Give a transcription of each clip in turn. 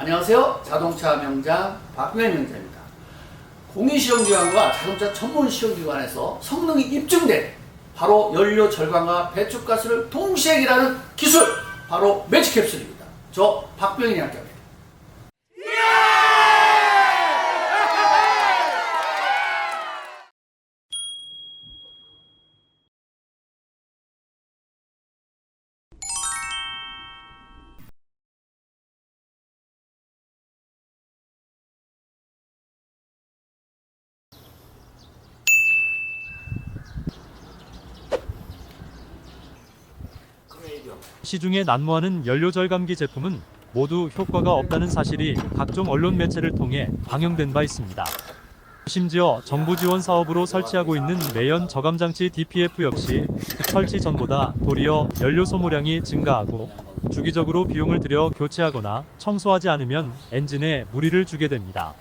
안녕하세요. 자동차 명장 박명현 명장입니다. 공인시험기관과 자동차 전문시험기관에서 성능이 입증된 바로 연료 절감과 배출가스를 동시에 해결하는 기술 바로 매직캡슐입니다. 저 박병현이 함께합니다. 시중에 난무하는 연료 절감기 제품은 모두 효과가 없다는 사실이 각종 언론 매체를 통해 방영된 바 있습니다. 심지어 정부 지원 사업으로 설치하고 있는 매연 저감 장치 DPF 역시 설치 전보다 도리어 연료 소모량이 증가하고 주기적으로 비용을 들여 교체하거나 청소하지 않으면 엔진에 무리를 주게 됩니다.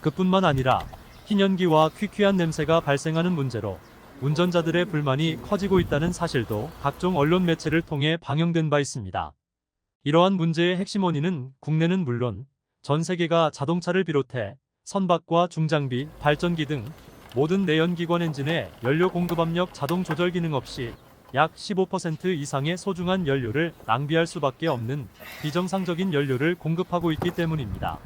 그뿐만 아니라 흰연기와 퀴퀴한 냄새가 발생하는 문제로 운전자들의 불만이 커지고 있다는 사실도 각종 언론 매체를 통해 방영된 바 있습니다. 이러한 문제의 핵심 원인은 국내는 물론 전 세계가 자동차를 비롯해 선박과 중장비, 발전기 등 모든 내연기관 엔진의 연료 공급 압력 자동 조절 기능 없이 약 15% 이상의 소중한 연료를 낭비할 수밖에 없는 비정상적인 연료를 공급하고 있기 때문입니다.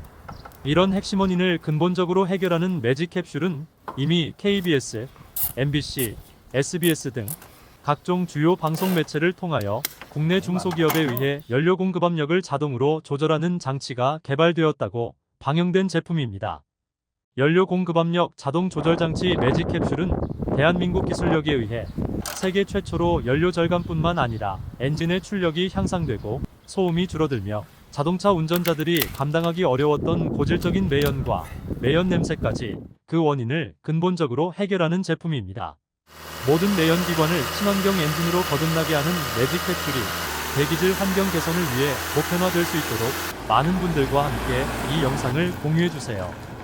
이런 핵심 원인을 근본적으로 해결하는 매직 캡슐은 이미 KBS, MBC, SBS 등 각종 주요 방송 매체를 통하여 국내 중소기업에 의해 연료 공급 압력을 자동으로 조절하는 장치가 개발되었다고 방영된 제품입니다. 연료 공급 압력 자동 조절 장치 매직 캡슐은 대한민국 기술력에 의해 세계 최초로 연료 절감뿐만 아니라 엔진의 출력이 향상되고 소음이 줄어들며 자동차 운전자들이 감당하기 어려웠던 고질적인 매연과 매연 냄새까지 그 원인을 근본적으로 해결하는 제품입니다. 모든 내연 기관을 친환경 엔진으로 거듭나게 하는 매직 캡슐이 대기질 환경 개선을 위해 보편화될 수 있도록 많은 분들과 함께 이 영상을 공유해 주세요.